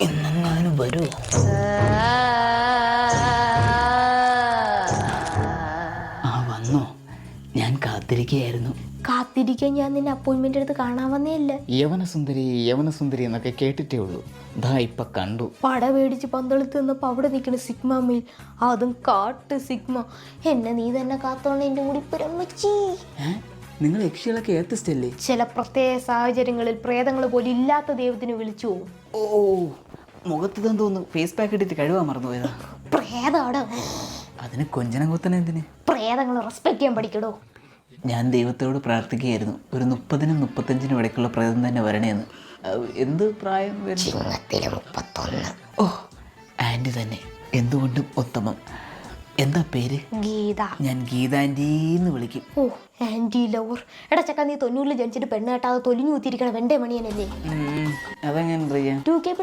ഇന്നെങ്ങാനും വരൂ. ആ വന്നു. ഞാൻ കാത്തിരിക്കുകയായിരുന്നു. കാത്തിരിക്കാൻ ഞാൻ നിന്നെ അപ്പോയിന്റ്മെന്റ് എടുത്ത് കാണാൻ അല്ല യവനസുന്ദരി യവനസുന്ദരി എന്നൊക്കെ കേട്ടിട്ടേ ഉള്ളൂ. ദാ ഇപ്പൊ കണ്ടു. പട പേടിച്ച് പന്തളത്ത് നിന്നപ്പോ അവിടെ നിൽക്കണ സിഗ്മ മെയിൽ അതും കാട്ട് സിഗ്മ. എന്നെ നീ തന്നെ കാത്തോണ്ട് എന്റെ കൂടി പുരമ്മച്ചി. ഏ? നിങ്ങൾ യക്ഷികളൊക്കെ ചില പ്രത്യേക സാഹചര്യങ്ങളിൽ പ്രേതങ്ങൾ പോലും ഇല്ലാത്ത ദൈവത്തിന് വിളിച്ചു പോകും ഓ മുഖത്ത് തോന്നുന്നു ഫേസ് പാക്ക് ഇട്ടിട്ട് കഴിവാൻ മറന്നുപോയതാ. പ്രേതാടോ അതിന് കൊഞ്ചനം കുത്തനെ എന്തിന്? പ്രേതങ്ങൾ റെസ്പെക്ട് ചെയ്യാൻ പഠിക്കടോ. ഞാൻ ദൈവത്തോട് പ്രാർത്ഥിക്കുകയായിരുന്നു. ഒരു മുപ്പതിനും മുപ്പത്തഞ്ചിനും ഇടയ്ക്കുള്ള പ്രേതം തന്നെ വരണേന്ന്. എന്ത് പ്രായം മുപ്പത്തൊന്ന്. ഓ ആന്റി തന്നെ. എന്തുകൊണ്ടും ഉത്തമം. എന്താ പേര്? ഗീത. ഞാൻ ഗീതാന്റീന്ന് വിളിക്കും. ഓ ആന്റി ലവർ. എടാ ചക്ക നീ തൊണ്ണൂറിൽ ജനിച്ചിട്ട് പെണ്ണ് കേട്ടാതെ തൊലിഞ്ഞു ഊത്തിരിക്കണം വെണ്ടേ മണിയനല്ലേ? അതെങ്ങനെ